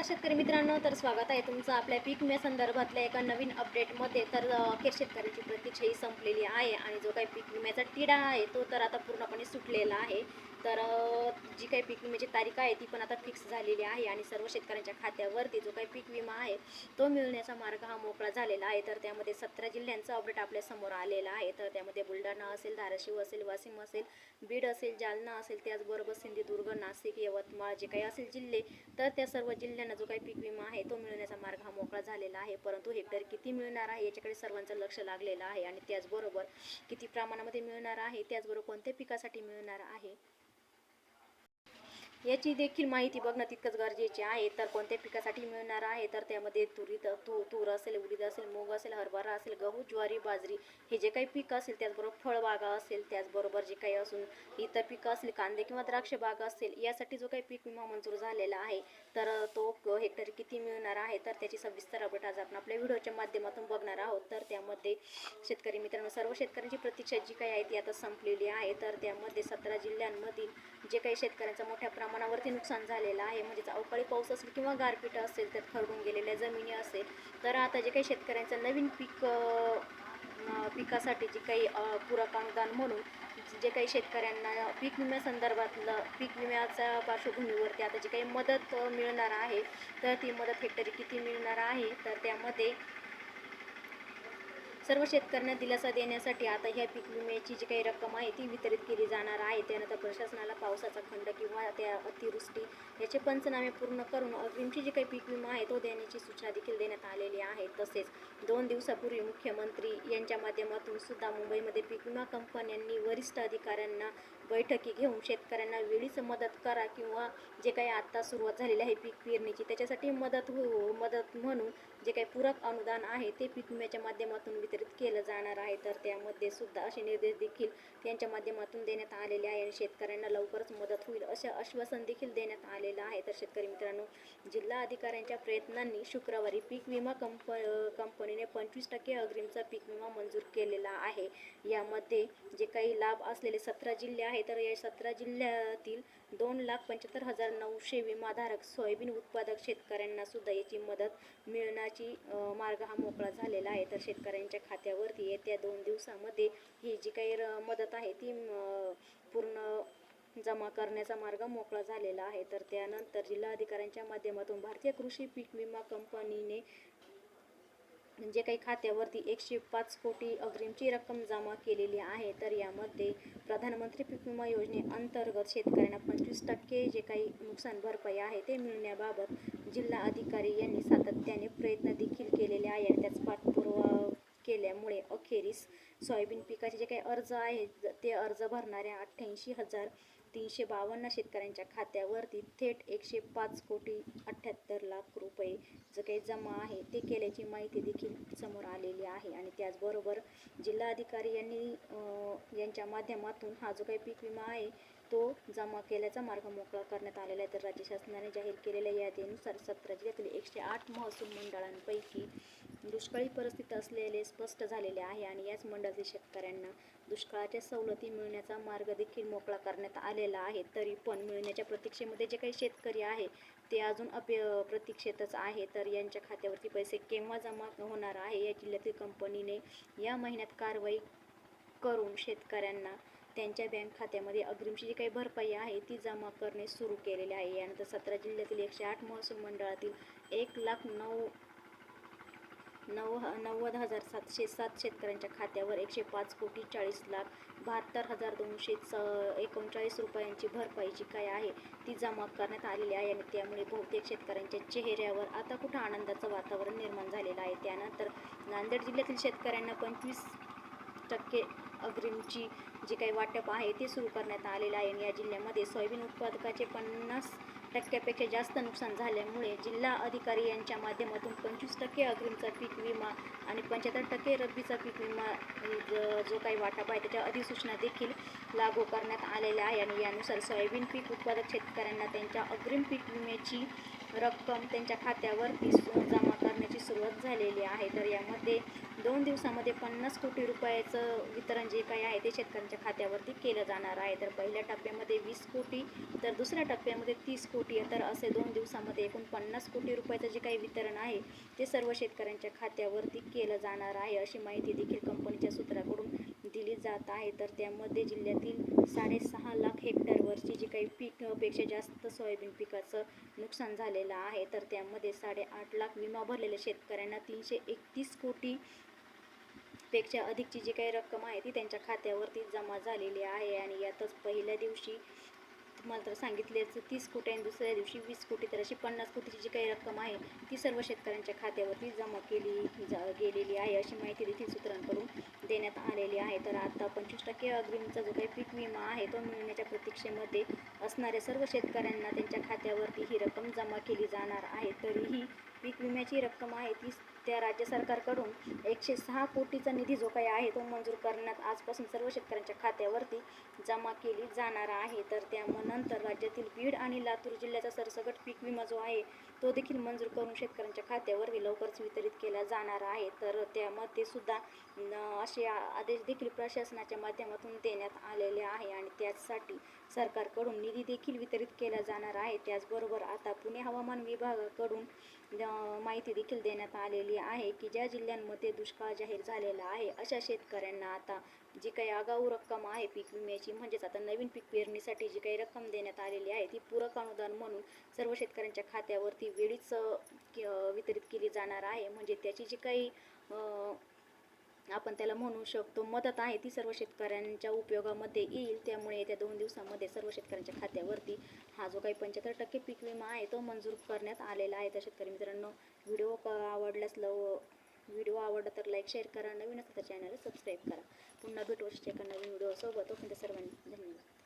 नमस्कार शेतकरी मित्रांनो तर स्वागत आहे तुमचं आपल्या पीक विम्या संदर्भातल्या एका नवीन अपडेटमध्ये तर अखेर शेतकऱ्याची प्रतीक्षा ही संपलेली आहे आणि जो काही पीक विम्याचा तिढा आहे तो तर आता पूर्णपणे सुटलेला आहे. तर जी काही पीक विम्याची तारीख आहे ती पण आता फिक्स झालेली आहे आणि सर्व शेतकऱ्यांच्या खात्यावरती जो काही पीक विमा आहे तो मिळण्याचा मार्ग हा मोकळा झालेला आहे. तर त्यामध्ये सतरा जिल्ह्यांचा अपडेट आपल्यासमोर आलेला आहे. तर त्यामध्ये बुलढाणा असेल धाराशिव असेल वाशिम असेल बीड असेल जालना असेल त्याचबरोबर सिंधुदुर्ग नाशिक यवतमाळ जे काही असेल जिल्हे तर त्या सर्व जिल्ह्यांना जो काही पीक विमा आहे तो मिळण्याचा मार्ग हा मोकळा झालेला आहे. परंतु हेक्टर किती मिळणार आहे याच्याकडे सर्वांचं लक्ष लागलेलं आहे. आणि त्याचबरोबर किती प्रमाणामध्ये मिळणार आहे त्याचबरोबर कोणत्या पिकासाठी मिळणार आहे याची देखील माहिती बघणं तितकंच गरजेचे आहे. तर कोणत्या पिकासाठी मिळणार आहे? तर त्यामध्ये तुरीत तू तूर असेल उडीद असेल मूग असेल हरभरा असेल गहू ज्वारी बाजरी हे जे काही पीक असेल त्याचबरोबर फळबागा असेल त्याचबरोबर जे काही असून इतर पिकं असतील कांदे किंवा द्राक्ष बागा असेल यासाठी जो काही पीक विमा मंजूर झालेला आहे तर तो हेक्टर हेक्टरी किती मिळणार आहे? तर त्याची सविस्तर अपडेट आज आपण आपल्या व्हिडिओच्या माध्यमातून बघणार आहोत. तर त्यामध्ये शेतकरी मित्रांनो सर्व शेतकऱ्यांची प्रतीक्षा जी काही आहे ती आता संपलेली आहे. तर त्यामध्ये सतरा जिल्ह्यांमधील जे काही शेतकऱ्यांचा मोठ्या प्रमाणावरती नुकसान झालेलं आहे. म्हणजेच अवकाळी पाऊस असेल किंवा गारपीट असेल तर खरडून गेलेल्या जमिनी असेल तर आता जे काही शेतकऱ्यांचं नवीन पीक पिकासाठी जे काही पूरक अनुदान म्हणून जे काही शेतकऱ्यांना पीक विम्यासंदर्भातलं पीक विम्याच्या पार्श्वभूमीवरती आता जी काही मदत मिळणार आहे तर ती मदत हेक्टरी किती मिळणार आहे तर त्यामध्ये सर्व शेतकऱ्यांना दिलासा देण्यासाठी आता ह्या पीक विम्याची जी काही रक्कम आहे ती वितरित केली जाणार आहे. त्यानंतर प्रशासनाला पावसाचा खंड किंवा त्या अतिवृष्टी याचे पंचनामे पूर्ण करून अग्रिमची जी काही पीक विमा आहे तो देण्याची सूचना देखील देण्यात आलेली आहे. तसेच दोन दिवसापूर्वी मुख्यमंत्री यांच्या माध्यमातून सुद्धा मुंबईमध्ये पीक विमा कंपन्यांनी वरिष्ठ अधिकाऱ्यांना बैठकी घेऊन शेतकऱ्यांना वेळीच मदत करा किंवा जे काही आत्ता सुरुवात झालेली आहे पीक पेरणीची त्याच्यासाठी मदत हो मदत म्हणून जे काही पूरक अनुदान आहे ते पीक विम्याच्या माध्यमातून वितरित केलं जाणार आहे. तर त्यामध्ये सुद्धा असे निर्देश देखील त्यांच्या माध्यमातून देण्यात आलेले आहे आणि शेतकऱ्यांना लवकरच मदत होईल असे आश्वासन देखील देण्यात आलेलं आहे. तर शेतकरी मित्रांनो जिल्हा अधिकाऱ्यांच्या प्रयत्नांनी शुक्रवारी पीक विमा कंप कंपनीने पंचवीस टक्के अग्रिमचा पीक विमा मंजूर केलेला आहे. यामध्ये जे काही लाभ असलेले सतरा जिल्हे आहेत तर या सतरा जिल्ह्यातील दोन लाख पंच्याहत्तर हजार नऊशे विमाधारक सोयाबीन उत्पादक शेतकऱ्यांना सुद्धा याची मदत मिळण्याची मार्ग हा मोकळा झालेला आहे. तर शेतकऱ्यांच्या खात्यावरती येत्या दोन दिवसामध्ये ही जी काही र- मदत आहे ती पूर्ण जमा करण्याचा मार्ग मोकळा झालेला आहे. तर त्यानंतर जिल्हाधिकाऱ्यांच्या माध्यमातून भारतीय कृषी पीक विमा कंपनीने जे काही खात्यावरती एकशे पाच कोटी अग्रिमची रक्कम जमा केलेली आहे. तर यामध्ये प्रधानमंत्री पीक विमा योजनेअंतर्गत शेतकऱ्यांना पंचवीस टक्के जे काही नुकसान भरपाई आहे ते मिळण्याबाबत जिल्हा अधिकारी यांनी सातत्याने प्रयत्न देखील केलेले आहे आणि त्याच पाठपुरावा केल्यामुळे अखेरीस सोयाबीन पिकाचे जे काही अर्ज आहेत ते अर्ज भरणाऱ्या अठ्ठ्याऐंशी हजार तीनशे बावन्न शेतकऱ्यांच्या खात्यावरती थेट एकशे पाच कोटी अठ्ठ्याहत्तर लाख रुपये जो काही जमा आहे ते केल्याची माहिती देखील समोर आलेली आहे. आणि त्याचबरोबर जिल्हाधिकारी यांनी यांच्या माध्यमातून हा जो काही पीक विमा आहे तो जमा केल्याचा मार्ग मोकळा करण्यात आलेला आहे. तर राज्य शासनाने जाहीर केलेल्या यादीनुसार सतरा जिल्ह्यातील एकशे आठ महसूल मंडळांपैकी दुष्काळी परिस्थिती असलेले स्पष्ट झालेले आहे आणि याच मंडळातील शेतकऱ्यांना दुष्काळाच्या सवलती मिळण्याचा मार्ग देखील मोकळा करण्यात आलेला आहे. तरी पण मिळण्याच्या प्रतीक्षेमध्ये जे काही शेतकरी आहे ते अजून अपे प्रतीक्षेतच आहे. तर यांच्या खात्यावरती पैसे केव्हा जमा होणार आहे या जिल्ह्यातील कंपनीने या महिन्यात कारवाई करून शेतकऱ्यांना त्यांच्या बँक खात्यामध्ये अग्रिमची जी काही भरपाई आहे ती जमा करणे सुरू केलेले आहे. यानंतर सतरा जिल्ह्यातील एकशे आठ महसूल मंडळातील एक लाख नऊ नऊ नव्वद हजार सातशे सात शेतकऱ्यांच्या खात्यावर एकशे पाच कोटी चाळीस लाख बहात्तर हजार दोनशे च एकोणचाळीस रुपयांची भरपाई जी काय आहे ती जमा करण्यात आलेली आहे. आणि त्यामुळे बहुतेक शेतकऱ्यांच्या चेहऱ्यावर आता कुठं आनंदाचं वातावरण निर्माण झालेलं आहे. त्यानंतर नांदेड जिल्ह्यातील शेतकऱ्यांना पंचवीस टक्के अग्रिमची जी काही वाटप आहे ते सुरू करण्यात आलेलं आहे. आणि या जिल्ह्यामध्ये सोयाबीन उत्पादकाचे पन्नास टक्क्यापेक्षा जास्त नुकसान झाल्यामुळे जिल्हा अधिकारी यांच्या माध्यमातून पंचवीस टक्के अग्रिमचा पीक विमा आणि पंच्याहत्तर टक्के रब्बीचा पीक विमा जो काही वाटप आहे त्याच्या अधिसूचना देखील लागू करण्यात आलेल्या आहे. आणि यानुसार सोयाबीन पीक उत्पादक शेतकऱ्यांना त्यांच्या अग्रिम पीक विम्याची रक्कम त्यांच्या खात्यावर सु- जमा करण्याची सुरुवात झालेली आहे. तर यामध्ये दोन दिवसामध्ये पन्नास कोटी रुपयाचं वितरण जे काही आहे ते शेतकऱ्यांच्या खात्यावरती केलं जाणार आहे. तर पहिल्या टप्प्यामध्ये वीस कोटी तर दुसऱ्या टप्प्यामध्ये तीस कोटी. तर असे दोन दिवसामध्ये एकूण पन्नास कोटी रुपयाचं जे काही वितरण आहे ते सर्व शेतकऱ्यांच्या खात्यावरती केलं जाणार आहे अशी माहिती देखील कंपनीच्या सूत्राकडून दिली जात आहे. तर त्यामध्ये जिल्ह्यातील साडेसहा लाख हेक्टरवरची जी काही पीकपेक्षा जास्त सोयाबीन पिकाचं नुकसान झालेलं आहे. तर त्यामध्ये साडेआठ लाख विमा भरलेल्या शेतकऱ्यांना तीनशे एकतीस कोटी पेक्षा अधिकची जी काही रक्कम आहे ती त्यांच्या खात्यावरती जमा झालेली आहे. आणि यातच पहिल्या दिवशी तुम्हाला तर सांगितलेच तीस कोटी आणि दुसऱ्या दिवशी वीस कोटी तर अशी पन्नास कोटीची जी काही रक्कम आहे ती सर्व शेतकऱ्यांच्या खात्यावरती जमा केली जा गेलेली आहे अशी माहिती देखील सूत्रांकडून देण्यात आलेली आहे. तर आता पंचवीस टक्के अग्रिमचा जो काही पीक विमा आहे तो मिळण्याच्या प्रतीक्षेमध्ये असणाऱ्या सर्व शेतकऱ्यांना त्यांच्या खात्यावरती ही रक्कम जमा केली जाणार आहे. तरीही पीक विम्याची रक्कम आहे ती त्या राज्य सरकारकडून एकशे सहा कोटीचा निधी जो काही आहे तो मंजूर करण्यात आजपासून सर्व शेतकऱ्यांच्या खात्यावरती जमा केली जाणार आहे. तर त्यानंतर राज्यातील बीड आणि लातूर जिल्ह्याचा सरसगट पीक विमा जो आहे तो देखील मंजूर करून शेतकऱ्यांच्या खात्यावरती लवकरच वितरित केला जाणार आहे. तर त्यामध्ये सुद्धा असे आदेश देखील प्रशासनाच्या माध्यमातून देण्यात आलेले आहे आणि त्याचसाठी सरकारकडून निधी देखील वितरित केला जाणार आहे. त्याचबरोबर आता पुणे हवामान विभागाकडून माहिती देखील देण्यात आलेली आहे की ज्या जिल्ह्यांमध्ये दुष्काळ जाहीर झालेला आहे अशा शेतकऱ्यांना आता जी काही आगाऊ रक्कम आहे पीक विम्याची म्हणजेच आता नवीन पीक पेरणीसाठी जी काही रक्कम देण्यात आलेली आहे ती पूरक अनुदान म्हणून सर्व शेतकऱ्यांच्या खात्यावरती वेळीच के- वितरित केली जाणार आहे. म्हणजे त्याची जी काही आपण त्याला म्हणू शकतो मदत आहे ती सर्व शेतकऱ्यांच्या उपयोगामध्ये येईल. त्यामुळे येत्या दोन दिवसामध्ये सर्व शेतकऱ्यांच्या खात्यावरती हा जो काही पंच्याहत्तर टक्के पीक विमा आहे तो मंजूर करण्यात आलेला आहे. तर शेतकरी मित्रांनो व्हिडिओ क आवडल्यास लव व्हिडिओ आवडला तर लाईक शेअर करा. नवीन असेल तर चॅनल सबस्क्राईब करा. पुन्हा भेटू अशाच एका नवीन व्हिडिओसोबत ओके सर्वांनी धन्यवाद.